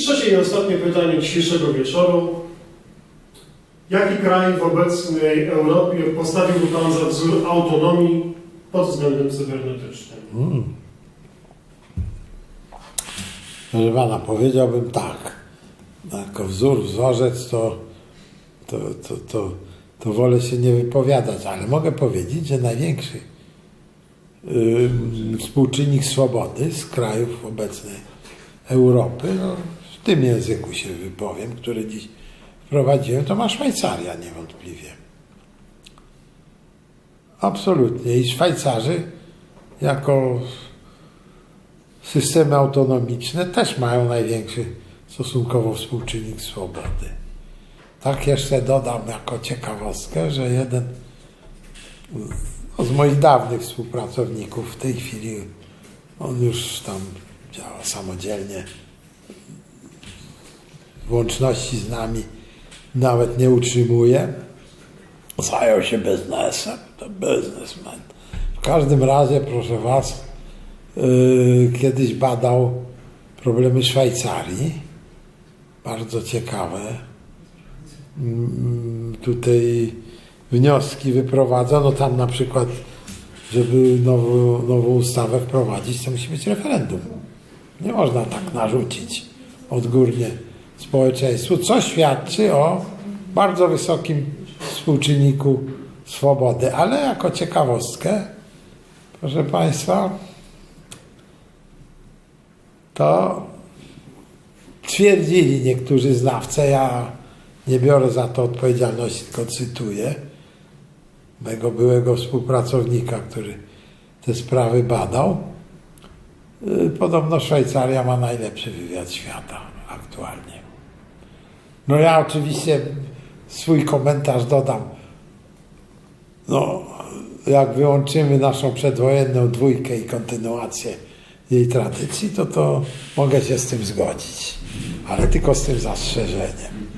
trzecie i ostatnie pytanie dzisiejszego wieczoru. Jaki kraj w obecnej Europie postawiłby Pan za wzór autonomii pod względem cybernetycznym? Mm. Proszę pana, powiedziałbym tak. Jako wzór, wzorzec to, to, to, to, to wolę się nie wypowiadać, ale mogę powiedzieć, że największy ym, współczynnik swobody z krajów obecnej Europy, no, w tym języku się wypowiem, który dziś wprowadziłem, to ma Szwajcaria niewątpliwie. Absolutnie. I Szwajcarzy jako systemy autonomiczne też mają największy stosunkowo współczynnik swobody. Tak jeszcze dodam jako ciekawostkę, że jeden z moich dawnych współpracowników w tej chwili, on już tam działa samodzielnie, łączności z nami nawet nie utrzymuje, zajął się biznesem, to biznesmen. W każdym razie, proszę Was, yy, kiedyś badał problemy Szwajcarii, bardzo ciekawe. Mm, Tutaj wnioski wyprowadza, no tam na przykład, żeby nową, nową ustawę wprowadzić, to musi być referendum. Nie można tak narzucić odgórnie społeczeństwu, co świadczy o bardzo wysokim współczynniku swobody. Ale jako ciekawostkę, proszę Państwa, to twierdzili niektórzy znawcy, ja nie biorę za to odpowiedzialności, tylko cytuję mego byłego współpracownika, który te sprawy badał. Y, Podobno Szwajcaria ma najlepszy wywiad świata aktualnie. No ja oczywiście swój komentarz dodam. No, jak wyłączymy naszą przedwojenną dwójkę i kontynuację jej tradycji, to to mogę się z tym zgodzić. Ale tylko z tym zastrzeżeniem.